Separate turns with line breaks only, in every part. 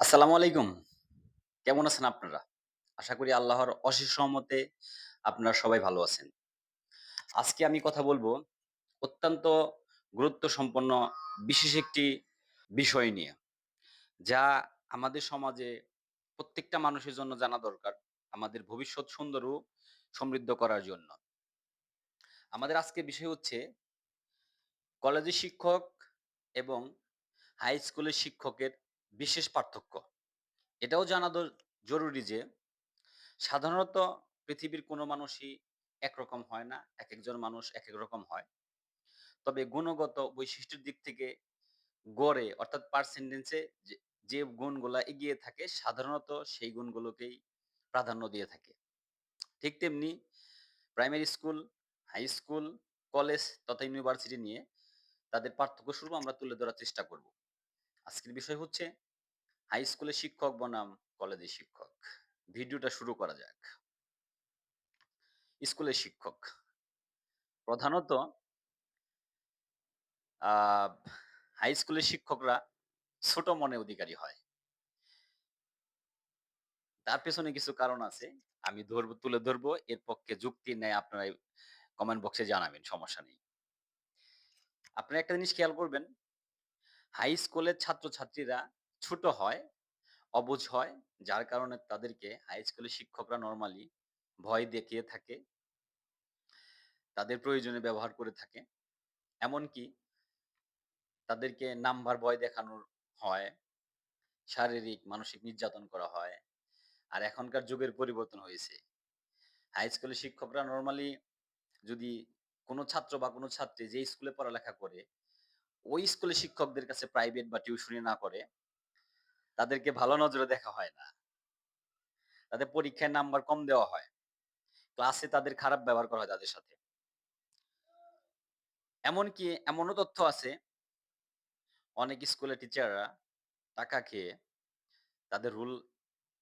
আসসালামু আলাইকুম। কেমন আছেন আপনারা? আশা করি আল্লাহর অশেষ রহমতে আপনারা সবাই ভালো আছেন। আজকে আমি কথা বলব অত্যন্ত গুরুত্ব সম্পন্ন বিশেষ একটি বিষয় নিয়ে। যা আমাদের সমাজে প্রত্যেকটা মানুষের জন্য জানা দরকার। আমাদের ভবিষ্যৎ সুন্দর ও সমৃদ্ধ করার জন্য। আমাদের আজকের বিষয় হচ্ছে কলেজের শিক্ষক এবং হাই স্কুলের শিক্ষকের বিশেষ পার্থক্য। এটাও জানা জরুরি যে সাধারণত পৃথিবীর কোনো মানুষই একরকম হয় না। এক একজন মানুষ এক এক রকম হয়। তবে গুণগত বৈশিষ্ট্যের দিক থেকে গড়ে অর্থাৎ যে, যে গুণগুলা এগিয়ে থাকে সাধারণত সেই গুণগুলোকেই প্রাধান্য দিয়ে থাকে। ঠিক তেমনি primary school, high school, college তথা ইউনিভার্সিটি নিয়ে তাদের পার্থক্য স্বরূপ আমরা তুলে ধরার চেষ্টা করব। আজকের বিষয় হচ্ছে হাই স্কুলের শিক্ষক বনাম কলেজের শিক্ষক। ভিডিওটা শুরু করা যাক। স্কুলের শিক্ষক। প্রধানত হাই স্কুলের শিক্ষকরা ছোট মনের অধিকারী হয়। তার পেছনে কিছু কারণ আছে। আমি ধরব তুলে ধরবো এর পক্ষে যুক্তি নেয় আপনারা কমেন্ট বক্সে জানাবেন, সমস্যা নেই। আপনারা একটা জিনিস খেয়াল করবেন, হাই স্কুলের ছাত্রছাত্রীরা ছোট হয়, অবুঝ হয়, যার কারণে তাদেরকে হাই স্কুলের শিক্ষকরা নরমালি ভয় দেখিয়ে থাকে। তাদের প্রয়োজনে ব্যবহার করে থাকে। এমনকি তাদেরকে নাম্বার ভয় দেখানোর হয়। শারীরিক, মানসিক নির্যাতন করা হয়। আর এখনকার যুগের পরিবর্তন হয়েছে। হাই স্কুলের শিক্ষকরা নরমালি যদি কোনো ছাত্র বা কোনো ছাত্রী যে স্কুলে পড়ালেখা করে, ওই স্কুলের শিক্ষকদের কাছে প্রাইভেট বা টিউশনি না করে, তাদেরকে ভালো নজরে দেখা হয় না। তাদের পরীক্ষায় নাম্বার কম দেওয়া হয়। ক্লাসে তাদের খারাপ ব্যবহার করা হয় তাদের সাথে। এমনকি এমনও তথ্য আছে অনেক স্কুলের টিচাররা টাকা খেয়ে তাদের রুল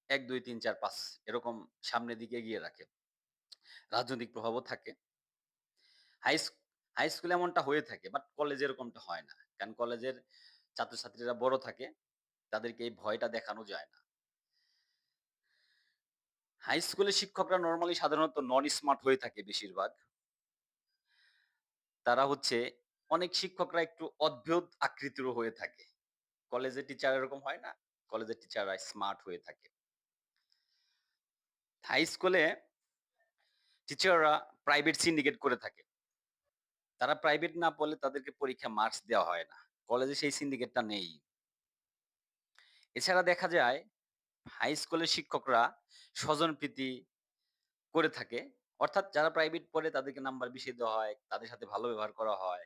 ১, ২, ৩, ৪, ৫ এরকম সামনের দিকে এগিয়ে রাখে। রাজনৈতিক প্রভাবও থাকে। হাই হাই স্কুলে এমনটা হয়ে থাকে। বাট কলেজে এরকমটা হয় না। কারণ কলেজের ছাত্রছাত্রীরা বড় থাকে। তাদেরকে এই ভয়টা দেখানো যায় না। হাই স্কুলের শিক্ষকরা নরমালি সাধারণত নন স্মার্ট হয়ে থাকে বেশিরভাগ। তারা হচ্ছে অনেক শিক্ষকরা একটু অদ্ভুত আকৃতিরও হয়ে থাকে। কলেজের টিচার এরকম হয় না? কলেজের টিচাররা স্মার্ট হয়ে থাকে। হাই স্কুলে টিচাররা প্রাইভেট সিন্ডিকেট করে থাকে। তারা প্রাইভেট না পড়লে তাদেরকে পরীক্ষা মার্কস দেওয়া হয় না। কলেজে সেই সিন্ডিকেটটা নেই। এছাড়া দেখা যায় হাই স্কুলের শিক্ষকরা স্বজনপ্রীতি করে থাকে। অর্থাৎ যারা প্রাইভেট পড়ে তাদেরকে নাম্বার বেশি দেওয়া হয়, তাদের সাথে ভালো ব্যবহার করা হয়।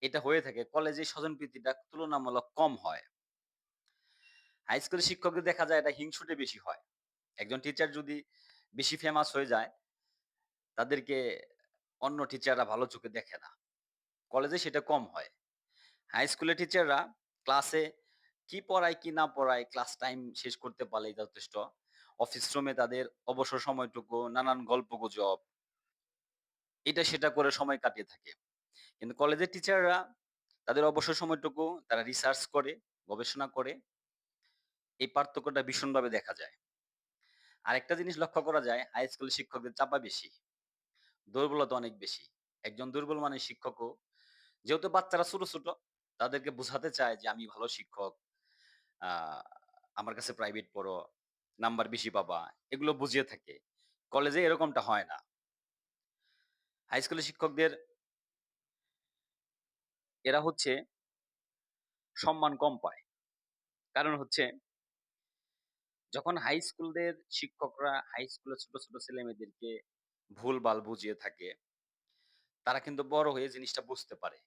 এটা হয়ে থাকে। কলেজে স্বজনপ্রীতিটা তুলনামূলক কম হয়। হাই স্কুলের শিক্ষকদের দেখা যায় এটা হিংসুটে বেশি হয়। একজন টিচার যদি বেশি ফেমাস হয়ে যায়, তাদেরকে অন্য টিচাররা ভালো চোখে দেখে না। কলেজে সেটা কম হয়। হাই স্কুলের টিচাররা ক্লাসে কি পড়ায়, কি না পড়ায় ক্লাস টাইম শেষ করতে পারলেই যথেষ্ট। অফিস রুমে তাদের অবসর সময়টুকু নানান গল্পগুজব এটা সেটা করে সময় কাটিয়ে থাকে। কিন্তু কলেজের টিচাররা তাদের অবসর সময়টুকু তারা রিসার্চ করে, গবেষণা করে। এই পার্থক্যটা ভীষণভাবে দেখা যায়। আরেকটা জিনিস লক্ষ্য করা যায়, হাই স্কুলের শিক্ষকদের চাপা বেশি। দুর্বলতা অনেক বেশি। একজন দুর্বল মানের শিক্ষকও যেহেতু বাচ্চারা ছোট, ছোট তাদেরকে বুঝাতে চায় যে আমি ভালো শিক্ষক। আমার কাছে প্রাইভেট পড়ো, নাম্বার বেশি পাবা। এগুলো বুঝিয়ে থাকে। কলেজে এরকমটা হয় না। হাই স্কুলের শিক্ষকদের এরা হচ্ছে সম্মান কম পায়। কারণ হচ্ছে যখন হাই স্কুলদের শিক্ষকরা হাই স্কুলের ছোট, ছোট ছেলেমেয়েদেরকে ভুলভাল বুঝিয়ে থাকে, তারা কিন্তু বড় হয়ে জিনিসটা বুঝতে পারে।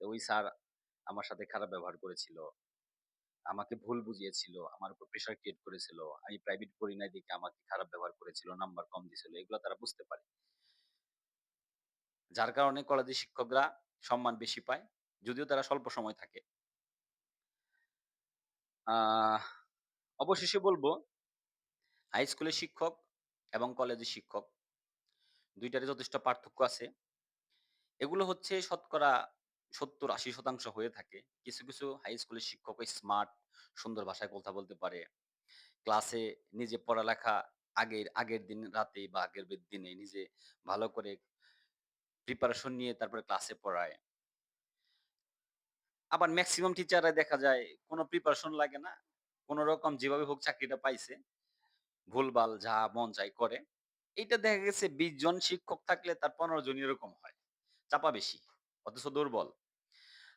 ওই স্যার আমার সাথে খারাপ ব্যবহার করেছিল। আমাকে ভুল বুঝিয়েছিল, আমার উপর প্রেশার ক্রিয়েট করেছিল। আমি প্রাইভেট পড়ি নাই দেখে আমাকে খারাপ ব্যবহার করেছিল, নাম্বার কম দিছিল। এগুলা তারা বুঝতে পারে। যার কারণে কলেজের শিক্ষকরা সম্মান বেশি পায়। যদিও তারা স্বল্প সময় থাকে। অবশেষে বলব হাই স্কুলের শিক্ষক এবং কলেজের শিক্ষক ২ টারই যথেষ্ট পার্থক্য আছে। এগুলো হচ্ছে শতকরা ৭০-৮০% হয়ে থাকে। কিছু, কিছু হাই স্কুলের শিক্ষকও স্মার্ট, সুন্দর ভাষায় কথা বলতে পারে। ক্লাসে নিজে পড়ালেখা আগের আগের দিন রাতে বা আগের দিনে নিজে ভালো করে প্রিপারেশন নিয়ে তারপরে ক্লাসে পড়ায়। আবার মেক্সিমাম টিচাররা দেখা যায় কোনো প্রিপারেশন লাগে না। কোনরকম যেভাবে হোক চাকরিটা পাইছে। ভুলভাল যা মন চাই করে। এইটা দেখা গেছে ২০ জন শিক্ষক থাকলে তার ১৫ জন এরকম হয়। চাপা বেশি। অথচ দুর্বল।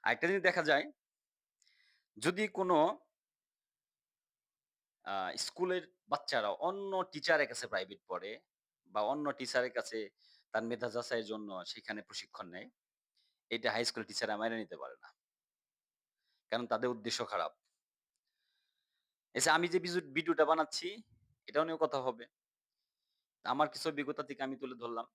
আরেকটা জিনিস দেখা যায়, যদি কোন স্কুলের বাচ্চারা অন্য টিচারের কাছে প্রাইভেট পড়ে বা অন্য টিচারের কাছে তার মেধা যাচাইয়ের জন্য সেখানে প্রশিক্ষণ নেয়। এটা হাই স্কুলের টিচাররা মাইনা নিতে পারে না। কারণ তাদের উদ্দেশ্য খারাপ। আচ্ছা আমি যে ভিডিওটা বানাচ্ছি, এটাও নিয়েও কথা হবে। আমার কিছু অভিজ্ঞতা থেকে আমি তুলে ধরলাম।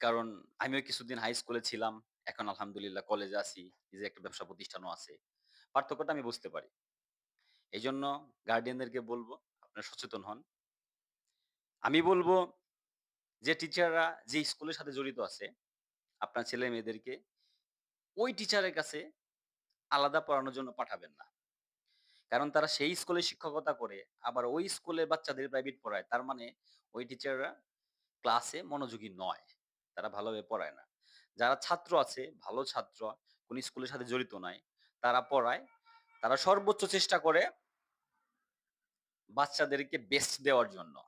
কারণ আমিও কিছুদিন হাই স্কুলে ছিলাম। এখন আলহামদুলিল্লাহ কলেজে আছি। নিজের একটা ব্যবসা প্রতিষ্ঠানও আছে। পার্থক্যটা আমি বুঝতে পারি। এজন্য গার্ডিয়ানদেরকে বলব, আপনারা সচেতন হন। আমি বলব যে টিচাররা যে স্কুলের সাথে জড়িত আছে, আপনার ছেলে-মেয়েদেরকে ওই টিচারের কাছে আলাদা পড়ানোর জন্য পাঠাবেন না। কারণ তারা সেই স্কুলে শিক্ষকতা করে, আবার ওই স্কুলের বাচ্চাদের প্রাইভেট পড়ায়। তার মানে ওই টিচাররা ক্লাসে মনোযোগী নয়। তারা ভালোভাবে পড়ায় না। যারা ছাত্র আছে, ভালো ছাত্র, কোন স্কুলের সাথে জড়িত নাই, তারা পড়ায়। তারা সর্বোচ্চ চেষ্টা করে বাচ্চাদেরকে বেস্ট দেওয়ার জন্য।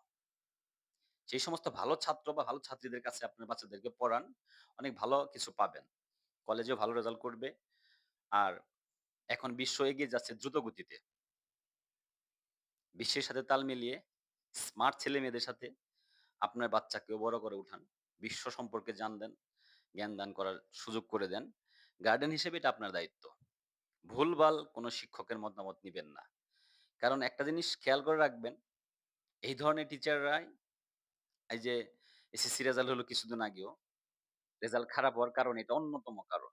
সেই সমস্ত ভালো ছাত্র বা ভালো ছাত্রীদের কাছে আপনার বাচ্চাদেরকে পড়ান। অনেক ভালো কিছু পাবেন। কলেজেও ভালো রেজাল্ট করবে। আর এখন বিশ্ব এগিয়ে যাচ্ছে দ্রুত গতিতে। বিশ্বের সাথে তাল মিলিয়ে স্মার্ট ছেলে-মেয়েদের সাথে আপনার বাচ্চাকেও বড় করে উঠান। বিশ্ব সম্পর্কে জানবেন, জ্ঞান দান করার সুযোগ করে দেন। গার্ডিয়ান হিসেবে এটা আপনার দায়িত্ব। ভুলভাল কোনো শিক্ষকের মতামত নিবেন না। কারণ একটা জিনিস খেয়াল করে রাখবেন, এই ধরনের টিচাররাই এই যে এসএসসি রেজাল্ট হলো কিছুদিন আগেও। রেজাল্ট খারাপ হওয়ার কারণ এটা অন্যতম কারণ।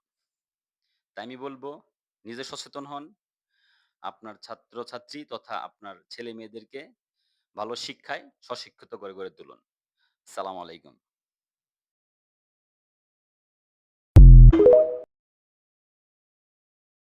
তাই আমি বলব নিজে সচেতন হন। আপনার ছাত্র-ছাত্রী তথা আপনার ছেলে-মেয়েদেরকে ভালো শিক্ষায় স্বশিক্ষিত করে গড়ে তুলুন। সালাম আলাইকুম।